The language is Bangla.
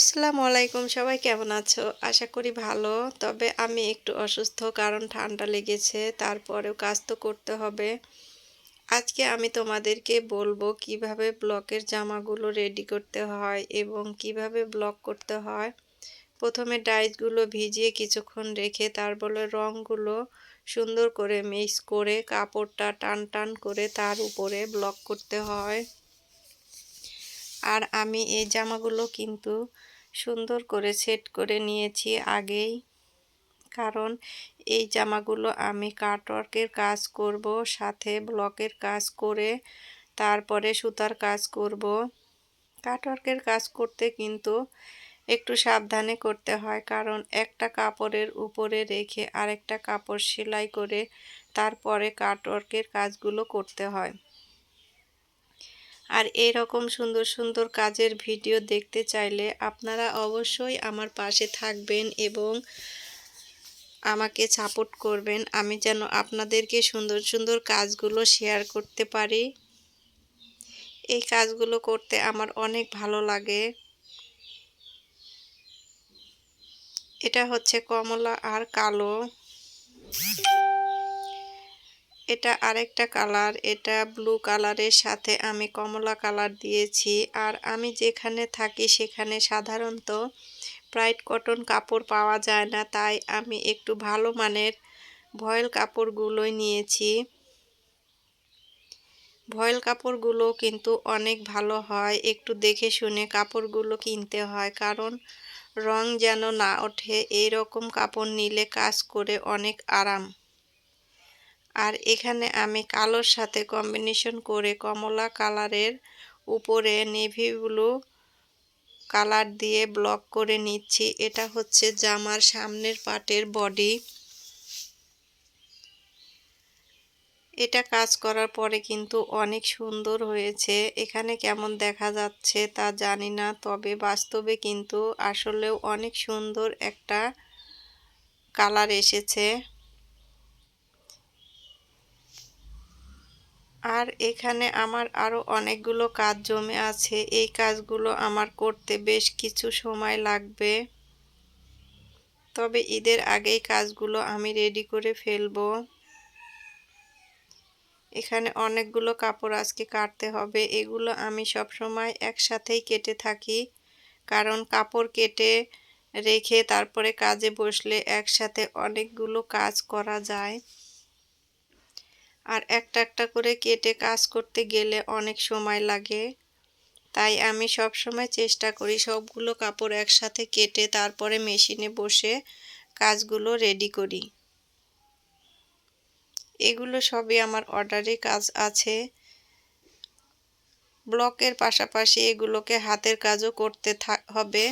আসসালামু আলাইকুম সবাই কেমন আছো? আশা করি ভালো। তবে আমি একটু অসুস্থ, কারণ ঠান্ডা লেগেছে, তারপরেও কাজ তো করতে হবে। আজকে আমি তোমাদেরকে বলব কীভাবে ব্লকের জামাগুলো রেডি করতে হয় এবং কীভাবে ব্লক করতে হয়। প্রথমে ডাইসগুলো ভিজিয়ে কিছুক্ষণ রেখে তারপরে রঙগুলো সুন্দর করে মিক্স করে কাপড়টা টান টান করে তার উপরে ব্লক করতে হয়। আর আমি এই জামাগুলো কিন্তু সুন্দর করে সেট করে নিয়েছি আগেই। কারণ এই জামাগুলো আমি কাটওয়ার্কের কাজ করব, সাথে ব্লকের কাজ করে, তারপরে সুতার কাজ করব। কাটওয়ার্কের কাজ করতে কিন্তু একটু সাবধানে করতে হয়, কারণ একটা কাপড়ের উপরে রেখে আরেকটা কাপড় সেলাই করে তারপরে কাটওয়ার্কের কাজগুলো করতে হয়। আর এরকম সুন্দর সুন্দর কাজের ভিডিও দেখতে চাইলে আপনারা অবশ্যই আমার পাশে থাকবেন এবং আমাকে সাপোর্ট করবেন। আমি যেন আপনাদেরকে সুন্দর সুন্দর কাজগুলো শেয়ার করতে পারি। এই কাজগুলো করতে আমার অনেক ভালো লাগে। এটা হচ্ছে কমলা আর কালো। এটা আরেকটা কালার, এটা ব্লু কালারের সাথে আমি কমলা কালার দিয়েছি। আর আমি যেখানে থাকি সেখানে সাধারণত ব্রাইট কটন কাপড় পাওয়া যায় না, তাই আমি একটু ভালো মানের ভয়েল কাপড়গুলোই নিয়েছি। ভয়েল কাপড়গুলো কিন্তু অনেক ভালো হয়, একটু দেখে শুনে কাপড়গুলো কিনতে হয়, কারণ রং যেন না ওঠে এই রকম কাপড় নিলে কাজ করে অনেক আরাম। আর এখানে আমি কালোর সাথে কম্বিনেশন করে কমলা কালারের উপরে নেভি ব্লু কালার দিয়ে ব্লক করে নিচ্ছি। এটা হচ্ছে জামার সামনের পাটের বডি এটা কাজ করার পরে কিন্তু অনেক সুন্দর হয়েছে। এখানে কেমন দেখা যাচ্ছে তা জানি না, তবে বাস্তবে কিন্তু আসলেও অনেক সুন্দর একটা কালার এসেছে। আর এখানে আমার আরও অনেকগুলো কাজ জমে আছে। এই কাজগুলো আমার করতে বেশ কিছু সময় লাগবে। তবে ঈদের আগেই কাজগুলো আমি রেডি করে ফেলব। এখানে অনেকগুলো কাপড় আজকে কাটতে হবে। এগুলো আমি সব সময় একসাথেই কেটে থাকি। কারণ কাপড় কেটে রেখে তারপরে কাজে বসলে একসাথে অনেকগুলো কাজ করা যায়। আর একটা একটা করে কেটে কাজ করতে গেলে অনেক সময় লাগে। তাই আমি সব সময় চেষ্টা করি সবগুলো কাপড় একসাথে কেটে তারপরে মেশিনে বসে কাজগুলো রেডি করি। এগুলো সবই আমার অর্ডারে কাজ আছে। ব্লকের পাশাপাশি এগুলোকে হাতের কাজও করতে হবে।